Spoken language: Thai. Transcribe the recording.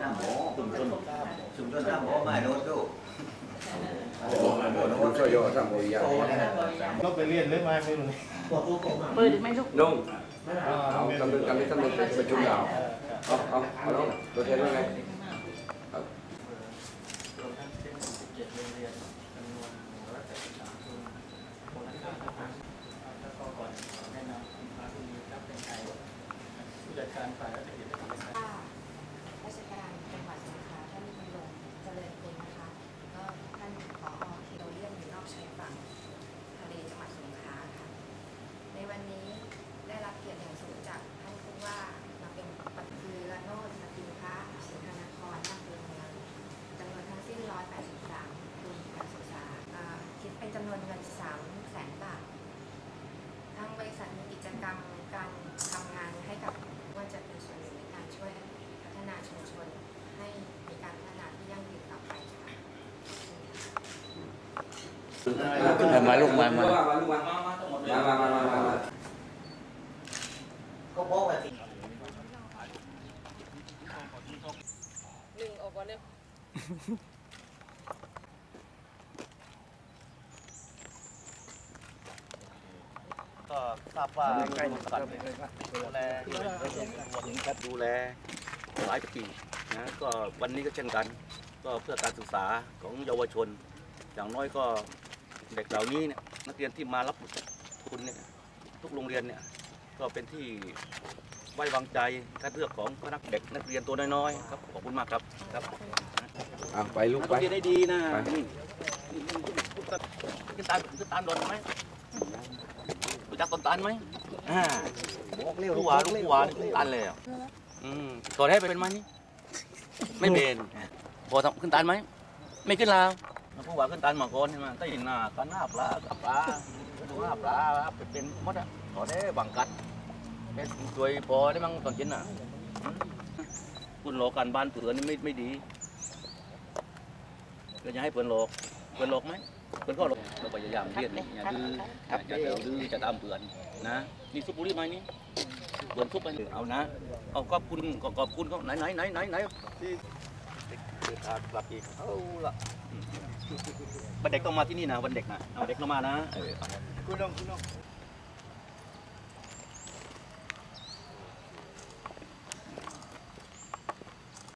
ท่าหมอชุมชนชุมชนท่าหมอไม่โน้ตดูผมช่วยโยทำบริยาก็ไปเรียนเรื่องอะไม่รู้เปิดไหมลูกนุ่งเอากำลังกำลังกำลังประชุมเราเอาเอาเอาน้องตัวแทนว่าไงรวมทั้งสิ้น17โร วนเงิน3แสนบาททางบริษัทมีกิจกรรมการทำงานให้กับว่าจะเป็นส่วนหนึ่งในการช่วยพัฒนาชุมชนให้มีการพัฒนาที่ยั่งยืนต่อไปค่ะมาลูกมามามาลูกมามามาทั้งหมดเลยมามามามามาก็บอกว่าหนึ่งออกก่อนเร็ว ก็ทราบว่าใกล้สัตว์ดูแลครับดูแลหลายปีนะก็วันนี้ก็เช่นกัน ก็เพื่อการศึกษาของเยาวชน อย่างน้อยก็เด็กเหล่านี้เนี่ยนักเรียนที่มารับทุนเนี่ยทุกโรงเรียนเนี่ยก็เป็นที่ไว้วางใจคัดเลือกของคณะเด็กนักเรียนตัวน้อยๆครับขอบคุณมากครับครับไปลูกไปได้ดีนะไปนี่นี่นี่ก็ขึ้นตาขึ้นตาโดนไหม รู้จักต้นตาลไหมอ่าลูกหวานลูกหวานขึ้นตาลเลยอะอืมตอนแรกเป็นไหมนี่ไม่เป็นพอทำขึ้นตาลไหมไม่ขึ้นแล้วแล้วผู้ว่าขึ้นตาลมาก่อนใช่ไหมใต้ดินหน้ากันหน้าปลากับปลาดูหน้าปลาเป็นเป็นหมดอะตอนนี้บังกัดเป็นช่วยพอได้มั้งตอนกินอะคุณรอการบ้านเผื่อนี่ไม่ไม่ดีก็จะให้เพื่อนหลอกเพื่อนหลอกไหม เพื่อนก็หลอกเราพยายามเรียนนี่อย่าดื้ออย่าอย่าเดือดื้อจะตามเพื่อนนะนี่ซุปบุรีไหมนี่เพื่อนซุปไปเอานะเอาขอบคุณขอขอบคุณเขาไหนไหนไหนไหนไหนที่เดินทางกลับอีกเอาละอืมวันเด็กต้องมาที่นี่นะวันเด็กนะเอาเด็กต้องมานะเออคุณน้องคุณน้องค